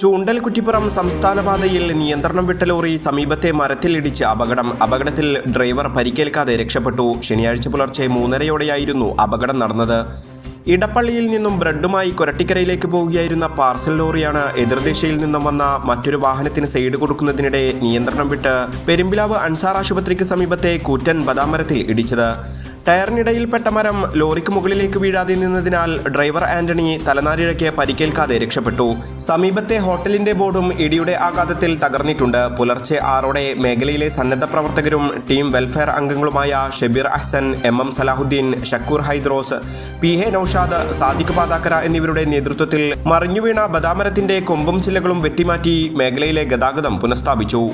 ചൂണ്ടൽ കുറ്റിപ്പുറം സംസ്ഥാന പാതയിൽ നിയന്ത്രണം വിട്ട ലോറി സമീപത്തെ മരത്തിലിടിച്ച് അപകടം. അപകടത്തിൽ ഡ്രൈവർ പരിക്കേൽക്കാതെ രക്ഷപ്പെട്ടു. ശനിയാഴ്ച പുലർച്ചെ മൂന്നരയോടെയായിരുന്നു അപകടം നടന്നത്. ഇടപ്പള്ളിയിൽ നിന്നും ബ്രെഡുമായി കൊരട്ടിക്കരയിലേക്ക് പോവുകയായിരുന്ന പാർസൽ ലോറിയാണ് എതിർദിശയിൽ നിന്നും വന്ന മറ്റൊരു വാഹനത്തിന് സൈഡ് കൊടുക്കുന്നതിനിടെ നിയന്ത്രണം വിട്ട് പെരുമ്പിലാവ് അൻസാർ ആശുപത്രിക്ക് സമീപത്തെ കൂറ്റൻ ബദാമരത്തിൽ ഇടിച്ചത്. ടയറിനിടയിൽപ്പെട്ട മരം ലോറിക്ക് മുകളിലേക്ക് വീഴാതെ നിന്നതിനാൽ ഡ്രൈവർ ആന്റണി തലനാരിഴയ്ക്ക് പരിക്കേൽക്കാതെ രക്ഷപ്പെട്ടു. സമീപത്തെ ഹോട്ടലിന്റെ ബോർഡും ഇടിയുടെ ആഘാതത്തിൽ തകർന്നിട്ടുണ്ട്. പുലർച്ചെ ആറോടെ മേഖലയിലെ സന്നദ്ധ പ്രവർത്തകരും team welfare അംഗങ്ങളുമായ Shebeer Ahsan M M Salahuddin Shakoor Hydros P A Noushad Sadiq Pathakkara എന്നിവരുടെ നേതൃത്വത്തിൽ മറിഞ്ഞുവീണ ബദാമരത്തിന്റെ കൊമ്പും ചില്ലകളും വെട്ടിമാറ്റി മേഖലയിലെ ഗതാഗതം പുനഃസ്ഥാപിച്ചു.